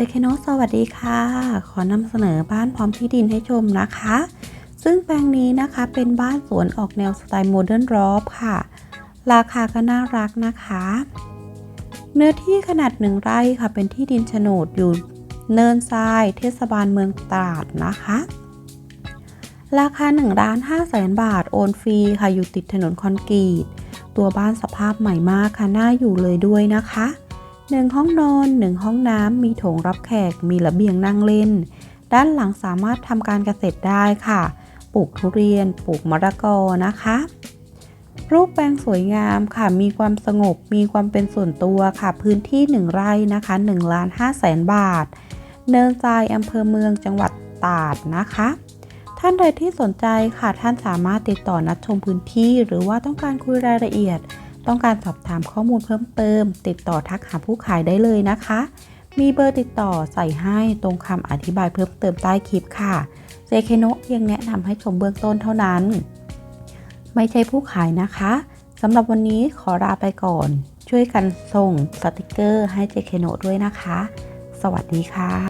เจคโนสวัสดีค่ะ ขอนำเสนอบ้านพร้อมที่ดินให้ชมนะคะ ซึ่งแปลงนี้นะคะเป็นบ้านสวนออกแนวสไตล์โมเดิร์นรอฟค่ะ ราคาก็น่ารักนะคะ เนื้อที่ขนาดหนึ่งไร่ค่ะ เป็นที่ดินโฉนดอยู่เนินทราย เทศบาลเมืองตราดนะคะ ราคา1ล้าน5แสนบาทโอนฟรีค่ะอยู่ติดถนนคอนกรีต ตัวบ้านสภาพใหม่มากค่ะน่าอยู่เลยด้วยนะคะ หนึ่งห้องนอนหนึ่งห้องน้ำ มีโถงรับแขก มีระเบียงนั่งเล่น ด้านหลังสามารถทำการเกษตรได้ค่ะ ปลูกทุเรียน ปลูกมะละกอนะคะ รูปแปลงสวยงามค่ะ มีความสงบ มีความเป็นส่วนตัวค่ะ พื้นที่ 1 ไร่นะคะ1ล้าน5แสนบาท เนินทรายอำเภอเมืองจังหวัดตราดนะคะ ท่านใดที่สนใจค่ะ ท่านสามารถติดต่อนัดชมพื้นที่ หรือว่าต้องการคุยรายละเอียด ต้องการสอบถามข้อมูลเพิ่มเติม ติดต่อทักหาผู้ขายได้เลยนะคะ มีเบอร์ติดต่อใส่ให้ตรงคำอธิบายเพิ่มเติมใต้คลิปค่ะเจเคโนะเพียงแนะนำให้ชมเบื้องต้นเท่านั้น ไม่ใช่ผู้ขายนะคะสำหรับวันนี้ขอลาไปก่อน ช่วยกันส่งสติกเกอร์ให้เจเคโนะด้วยนะคะ สวัสดีค่ะ